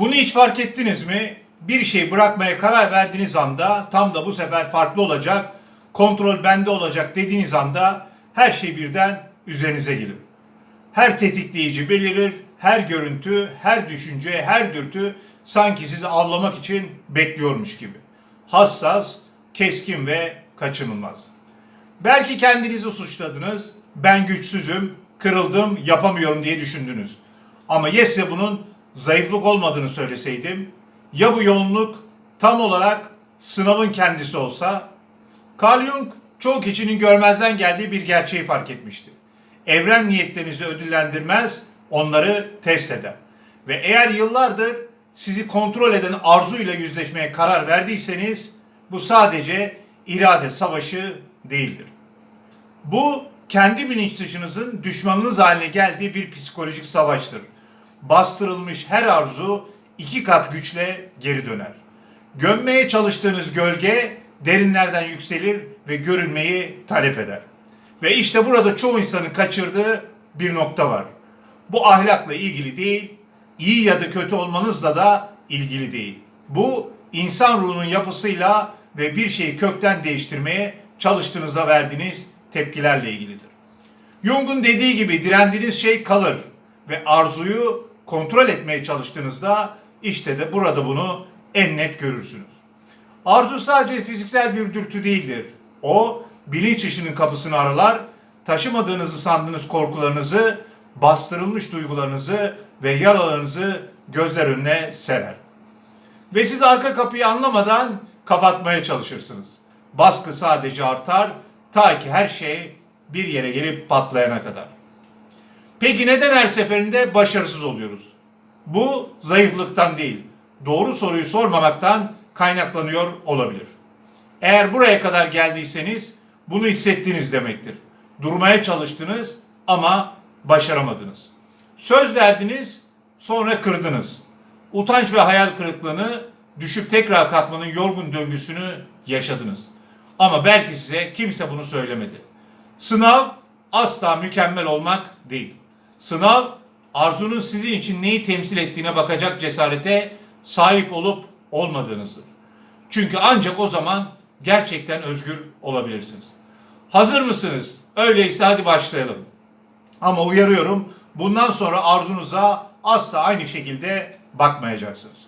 Bunu hiç fark ettiniz mi? Bir şey bırakmaya karar verdiğiniz anda tam da bu sefer farklı olacak, kontrol bende olacak dediğiniz anda her şey birden üzerinize gelir. Her tetikleyici belirir, her görüntü, her düşünce, her dürtü sanki sizi avlamak için bekliyormuş gibi. Hassas, keskin ve kaçınılmaz. Belki kendinizi suçladınız, ben güçsüzüm, kırıldım, yapamıyorum diye düşündünüz. Ama ya size bunun zayıflık olmadığını söyleseydim, ya bu yoğunluk tam olarak sınavın kendisi olsa, Carl Jung çoğu kişinin görmezden geldiği bir gerçeği fark etmişti. Evren niyetlerinizi ödüllendirmez, onları test eder. Ve eğer yıllardır sizi kontrol eden arzuyla yüzleşmeye karar verdiyseniz, bu sadece irade savaşı değildir. Bu kendi bilinç dışınızın düşmanınız haline geldiği bir psikolojik savaştır. Bastırılmış her arzu iki kat güçle geri döner. Gömmeye çalıştığınız gölge derinlerden yükselir ve görünmeyi talep eder. Ve işte burada çoğu insanın kaçırdığı bir nokta var. Bu ahlakla ilgili değil, iyi ya da kötü olmanızla da ilgili değil. Bu insan ruhunun yapısıyla ve bir şeyi kökten değiştirmeye çalıştığınızda verdiğiniz tepkilerle ilgilidir. Jung'un dediği gibi direndiğiniz şey kalır ve arzuyu kontrol etmeye çalıştığınızda işte de burada bunu en net görürsünüz. Arzu sadece fiziksel bir dürtü değildir. O bilinç işinin kapısını aralar, taşımadığınızı sandığınız korkularınızı, bastırılmış duygularınızı ve yaralarınızı gözler önüne serer. Ve siz arka kapıyı anlamadan kapatmaya çalışırsınız. Baskı sadece artar ta ki her şey bir yere gelip patlayana kadar. Peki neden her seferinde başarısız oluyoruz? Bu zayıflıktan değil, doğru soruyu sormamaktan kaynaklanıyor olabilir. Eğer buraya kadar geldiyseniz bunu hissettiniz demektir. Durmaya çalıştınız ama başaramadınız. Söz verdiniz, sonra kırdınız. Utanç ve hayal kırıklığını düşüp tekrar kalkmanın yorgun döngüsünü yaşadınız. Ama belki size kimse bunu söylemedi. Sınav asla mükemmel olmak değil. Sınav arzunun sizin için neyi temsil ettiğine bakacak cesarete sahip olup olmadığınızdır. Çünkü ancak o zaman gerçekten özgür olabilirsiniz. Hazır mısınız? Öyleyse hadi başlayalım. Ama uyarıyorum bundan sonra arzunuza asla aynı şekilde bakmayacaksınız.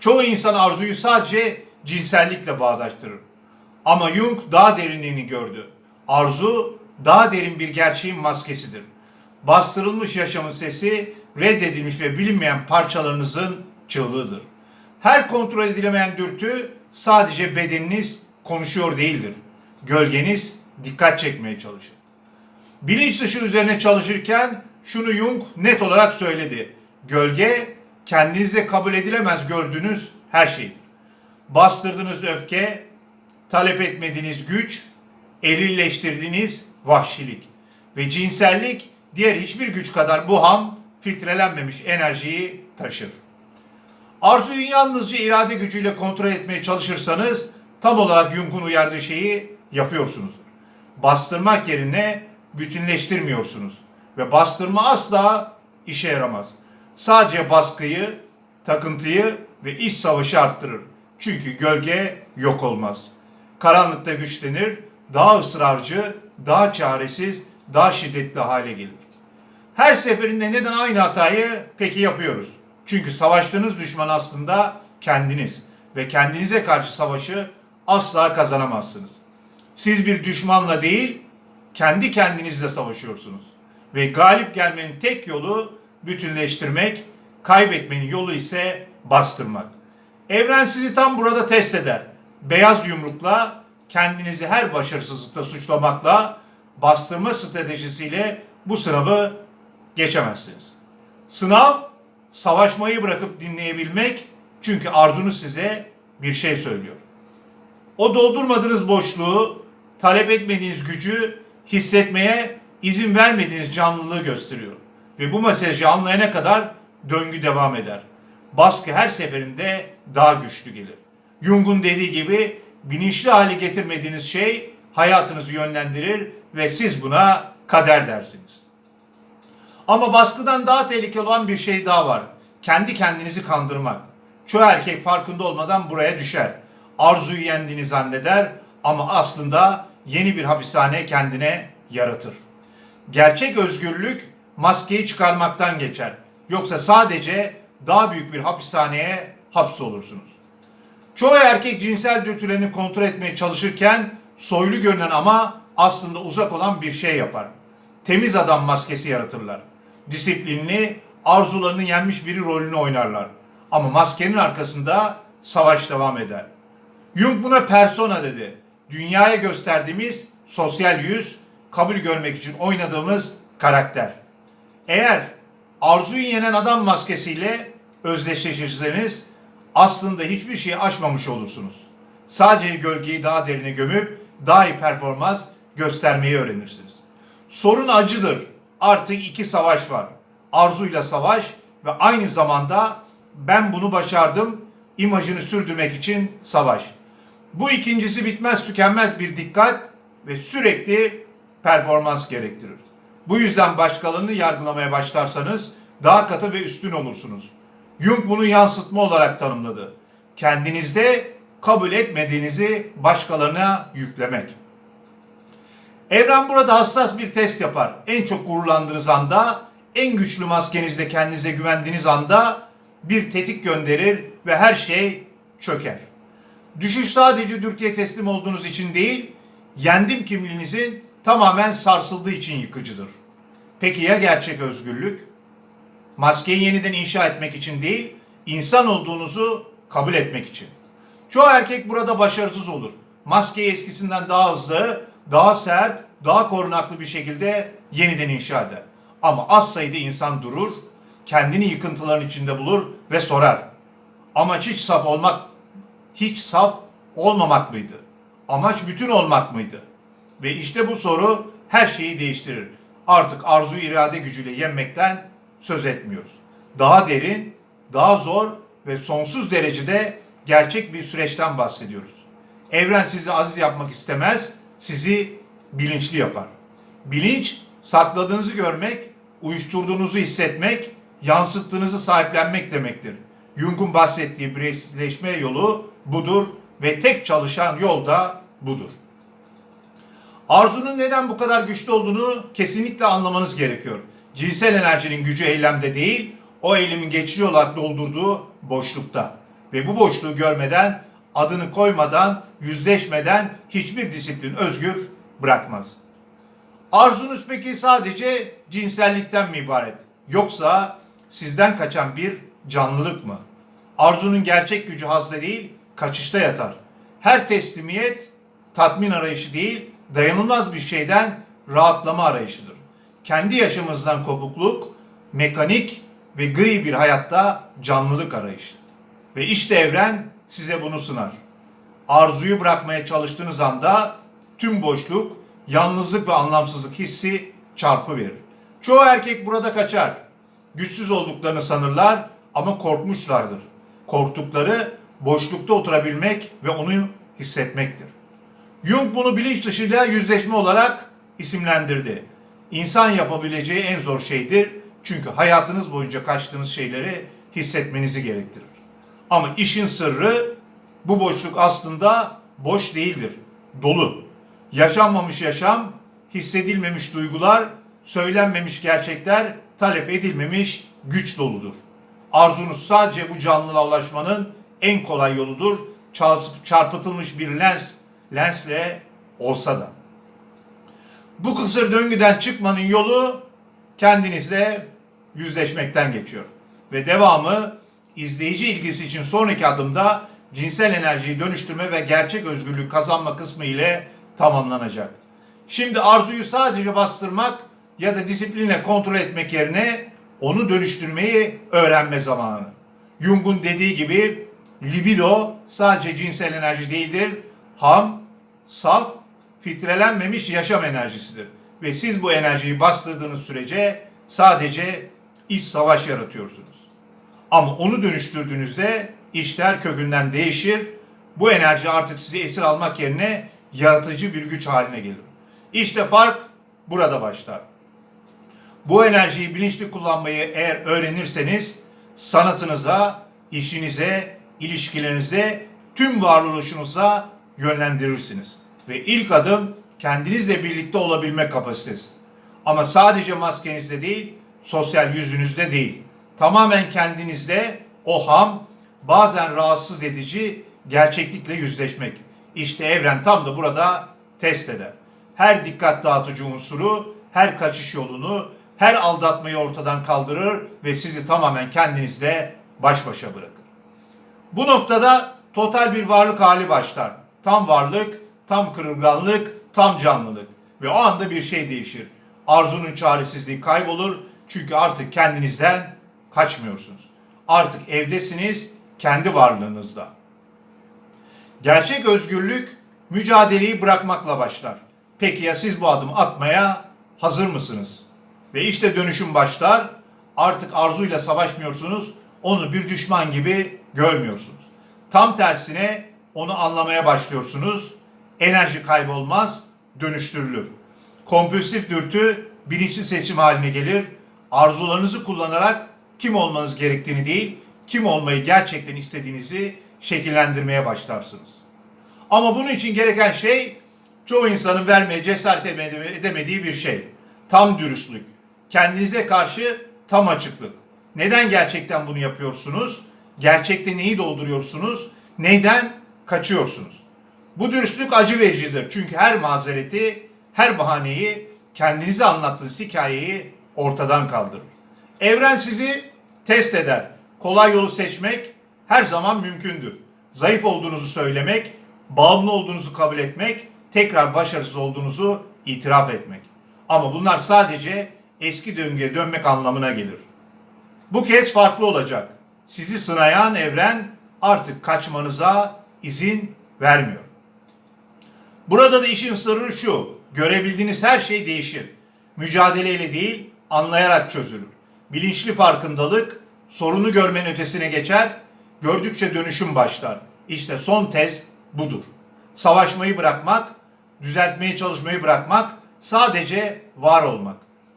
Çoğu insan arzuyu sadece cinsellikle bağdaştırır. Ama Jung daha derinliğini gördü. Arzu daha derin bir gerçeğin maskesidir. Bastırılmış yaşamın sesi reddedilmiş ve bilinmeyen parçalarınızın çığlığıdır. Her kontrol edilemeyen dürtü sadece bedeniniz konuşuyor değildir. Gölgeniz dikkat çekmeye çalışır. Bilinç dışı üzerine çalışırken şunu Jung net olarak söyledi. Gölge kendinizde kabul edilemez gördüğünüz her şeydir. Bastırdığınız öfke, talep etmediğiniz güç, erilleştirdiğiniz vahşilik ve cinsellik diğer hiçbir güç kadar bu ham, filtrelenmemiş enerjiyi taşır. Arzuyu yalnızca irade gücüyle kontrol etmeye çalışırsanız tam olarak Jung'un uyardığı şeyi yapıyorsunuz. Bastırmak yerine bütünleştirmiyorsunuz. Ve bastırma asla işe yaramaz. Sadece baskıyı, takıntıyı ve iç savaşı arttırır. Çünkü gölge yok olmaz. Karanlıkta güçlenir, daha ısrarcı, daha çaresiz, daha şiddetli hale gelir. Her seferinde neden aynı hatayı peki yapıyoruz? Çünkü savaştığınız düşman aslında kendiniz ve kendinize karşı savaşı asla kazanamazsınız. Siz bir düşmanla değil, kendi kendinizle savaşıyorsunuz. Ve galip gelmenin tek yolu bütünleştirmek, kaybetmenin yolu ise bastırmak. Evren sizi tam burada test eder. Beyaz yumrukla, kendinizi her başarısızlıkta suçlamakla, bastırma stratejisiyle bu sınavı geçemezsiniz. Sınav, savaşmayı bırakıp dinleyebilmek çünkü arzunuz size bir şey söylüyor. O doldurmadığınız boşluğu, talep etmediğiniz gücü hissetmeye izin vermediğiniz canlılığı gösteriyor. Ve bu mesajı anlayana kadar döngü devam eder. Baskı her seferinde daha güçlü gelir. Jung'un dediği gibi bilinçli hale getirmediğiniz şey hayatınızı yönlendirir ve siz buna kader dersiniz. Ama baskıdan daha tehlikeli olan bir şey daha var. Kendi kendinizi kandırmak. Çoğu erkek farkında olmadan buraya düşer. Arzuyu yendiğini zanneder ama aslında yeni bir hapishane kendine yaratır. Gerçek özgürlük maskeyi çıkarmaktan geçer. Yoksa sadece daha büyük bir hapishaneye hapsolursunuz. Çoğu erkek cinsel dürtülerini kontrol etmeye çalışırken soylu görünen ama aslında uzak olan bir şey yapar. Temiz adam maskesi yaratırlar. Disiplinli, arzularını yenmiş biri rolünü oynarlar. Ama maskenin arkasında savaş devam eder. Jung buna persona dedi. Dünyaya gösterdiğimiz sosyal yüz, kabul görmek için oynadığımız karakter. Eğer arzuyu yenen adam maskesiyle özdeşleşirseniz aslında hiçbir şeyi aşmamış olursunuz. Sadece gölgeyi daha derine gömüp daha iyi performans göstermeyi öğrenirsiniz. Sorun acıdır. Artık iki savaş var. Arzuyla savaş ve aynı zamanda ben bunu başardım imajını sürdürmek için savaş. Bu ikincisi bitmez tükenmez bir dikkat ve sürekli performans gerektirir. Bu yüzden başkalarını yargılamaya başlarsanız daha katı ve üstün olursunuz. Jung bunu yansıtma olarak tanımladı. Kendinizde kabul etmediğinizi başkalarına yüklemek. Evren burada hassas bir test yapar. En çok gururlandığınız anda, en güçlü maskenizde kendinize güvendiğiniz anda bir tetik gönderir ve her şey çöker. Düşüş sadece dürtüye teslim olduğunuz için değil, yendim kimliğinizin tamamen sarsıldığı için yıkıcıdır. Peki ya gerçek özgürlük? Maskeyi yeniden inşa etmek için değil, insan olduğunuzu kabul etmek için. Çoğu erkek burada başarısız olur. Maskeyi eskisinden daha hızlı, daha sert, daha korunaklı bir şekilde yeniden inşa eder. Ama az sayıda insan durur, kendini yıkıntıların içinde bulur ve sorar. Amaç hiç saf olmak, hiç saf olmamak mıydı? Amaç bütün olmak mıydı? Ve işte bu soru her şeyi değiştirir. Artık arzu irade gücüyle yenmekten söz etmiyoruz. Daha derin, daha zor ve sonsuz derecede gerçek bir süreçten bahsediyoruz. Evren sizi aziz yapmak istemez, sizi bilinçli yapar. Bilinç, sakladığınızı görmek, uyuşturduğunuzu hissetmek, yansıttığınızı sahiplenmek demektir. Jung'un bahsettiği birleşme yolu budur ve tek çalışan yol da budur. Arzunun neden bu kadar güçlü olduğunu kesinlikle anlamanız gerekiyor. Cinsel enerjinin gücü eylemde değil, o eylemin geçici olarak doldurduğu boşlukta. Ve bu boşluğu görmeden, adını koymadan, yüzleşmeden hiçbir disiplin özgür bırakmaz. Arzunuz peki sadece cinsellikten mi ibaret? Yoksa sizden kaçan bir canlılık mı? Arzunun gerçek gücü hazda değil, kaçışta yatar. Her teslimiyet tatmin arayışı değil, dayanılmaz bir şeyden rahatlama arayışıdır. Kendi yaşamınızdan kopukluk, mekanik ve gri bir hayatta canlılık arayışı. Ve işte evren size bunu sunar. Arzuyu bırakmaya çalıştığınız anda tüm boşluk, yalnızlık ve anlamsızlık hissi çarpı verir. Çoğu erkek burada kaçar. Güçsüz olduklarını sanırlar ama korkmuşlardır. Korktukları boşlukta oturabilmek ve onu hissetmektir. Jung bunu bilinç dışıyla yüzleşme olarak isimlendirdi. İnsan yapabileceği en zor şeydir. Çünkü hayatınız boyunca kaçtığınız şeyleri hissetmenizi gerektirir. Ama işin sırrı bu boşluk aslında boş değildir. Dolu. Yaşanmamış yaşam, hissedilmemiş duygular, söylenmemiş gerçekler, talep edilmemiş güç doludur. Arzunuz sadece bu canlılığa ulaşmanın en kolay yoludur. Çarpıtılmış bir lens, lensle olsa da. Bu kısır döngüden çıkmanın yolu kendinizle yüzleşmekten geçiyor. Ve devamı izleyici ilgisi için sonraki adımda cinsel enerjiyi dönüştürme ve gerçek özgürlük kazanma kısmı ile tamamlanacak. Şimdi arzuyu sadece bastırmak ya da disiplinle kontrol etmek yerine onu dönüştürmeyi öğrenme zamanı. Jung'un dediği gibi libido sadece cinsel enerji değildir. Ham, saf, filtrelenmemiş yaşam enerjisidir. Ve siz bu enerjiyi bastırdığınız sürece sadece iç savaş yaratıyorsunuz. Ama onu dönüştürdüğünüzde işler kökünden değişir. Bu enerji artık sizi esir almak yerine yaratıcı bir güç haline gelir. İşte fark burada başlar. Bu enerjiyi bilinçli kullanmayı eğer öğrenirseniz sanatınıza, işinize, ilişkilerinizde tüm varoluşunuza yönlendirirsiniz. Ve ilk adım kendinizle birlikte olabilme kapasitesi. Ama sadece maskenizde değil, sosyal yüzünüzde değil. Tamamen kendinizde o ham, bazen rahatsız edici gerçeklikle yüzleşmek. İşte evren tam da burada test eder. Her dikkat dağıtıcı unsuru, her kaçış yolunu, her aldatmayı ortadan kaldırır ve sizi tamamen kendinizle baş başa bırakır. Bu noktada total bir varlık hali başlar. Tam varlık, tam kırılganlık, tam canlılık. Ve o anda bir şey değişir. Arzunun çaresizliği kaybolur. Çünkü artık kendinizden kaçmıyorsunuz. Artık evdesiniz, kendi varlığınızda. Gerçek özgürlük mücadeleyi bırakmakla başlar. Peki ya siz bu adımı atmaya hazır mısınız? Ve işte dönüşüm başlar. Artık arzuyla savaşmıyorsunuz. Onu bir düşman gibi görmüyorsunuz. Tam tersine onu anlamaya başlıyorsunuz. Enerji kaybolmaz, dönüştürülür. Kompulsif dürtü bilinçli seçim haline gelir. Arzularınızı kullanarak kim olmanız gerektiğini değil, kim olmayı gerçekten istediğinizi şekillendirmeye başlarsınız. Ama bunun için gereken şey çoğu insanın vermeye cesaret edemediği bir şey. Tam dürüstlük. Kendinize karşı tam açıklık. Neden gerçekten bunu yapıyorsunuz? Gerçekte neyi dolduruyorsunuz? Neyden kaçıyorsunuz? Bu dürüstlük acı vericidir. Çünkü her mazereti, her bahaneyi, kendinize anlattığınız hikayeyi ortadan kaldırır. Evren sizi test eder. Kolay yolu seçmek her zaman mümkündür. Zayıf olduğunuzu söylemek, bağımlı olduğunuzu kabul etmek, tekrar başarısız olduğunuzu itiraf etmek. Ama bunlar sadece eski döngüye dönmek anlamına gelir. Bu kez farklı olacak. Sizi sınayan evren artık kaçmanıza izin vermiyor. Burada da işin sırrı şu. Görebildiğiniz her şey değişir. Mücadeleyle değil, anlayarak çözülür. Bilinçli farkındalık sorunu görmenin ötesine geçer. Gördükçe dönüşüm başlar. İşte son tez budur. Savaşmayı bırakmak, düzeltmeye çalışmayı bırakmak, sadece var olmak.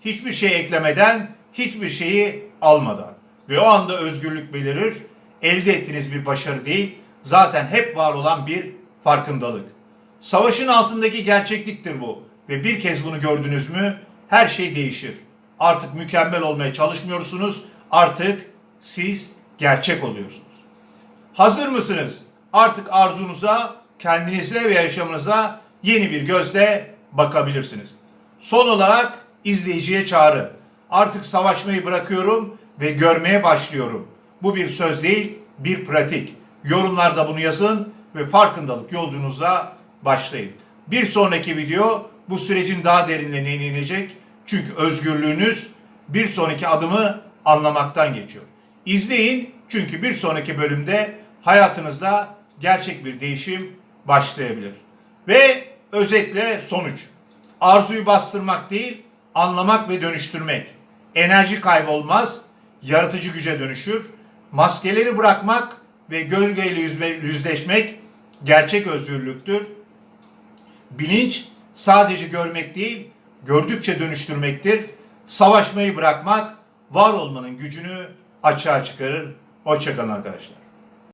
Hiçbir şey eklemeden, hiçbir şeyi almadan. Ve o anda özgürlük belirir. Elde ettiğiniz bir başarı değil, zaten hep var olan bir farkındalık. Savaşın altındaki gerçekliktir bu. Ve bir kez bunu gördünüz mü her şey değişir. Artık mükemmel olmaya çalışmıyorsunuz. Artık siz gerçek oluyorsunuz. Hazır mısınız? Artık arzunuza, kendinize ve yaşamınıza yeni bir gözle bakabilirsiniz. Son olarak izleyiciye çağrı. Artık savaşmayı bırakıyorum ve görmeye başlıyorum. Bu bir söz değil, bir pratik. Yorumlarda bunu yazın ve farkındalık yolculuğunuza başlayın. Bir sonraki video bu sürecin daha derinlerine inecek. Çünkü özgürlüğünüz bir sonraki adımı anlamaktan geçiyor. İzleyin çünkü bir sonraki bölümde hayatınızda gerçek bir değişim başlayabilir. Ve özetle sonuç. Arzuyu bastırmak değil, anlamak ve dönüştürmek. Enerji kaybolmaz, yaratıcı güce dönüşür. Maskeleri bırakmak ve gölgeyle yüzleşmek gerçek özgürlüktür. Bilinç sadece görmek değil, gördükçe dönüştürmektir. Savaşmayı bırakmak, var olmanın gücünü açığa çıkarır. Hoşçakalın arkadaşlar.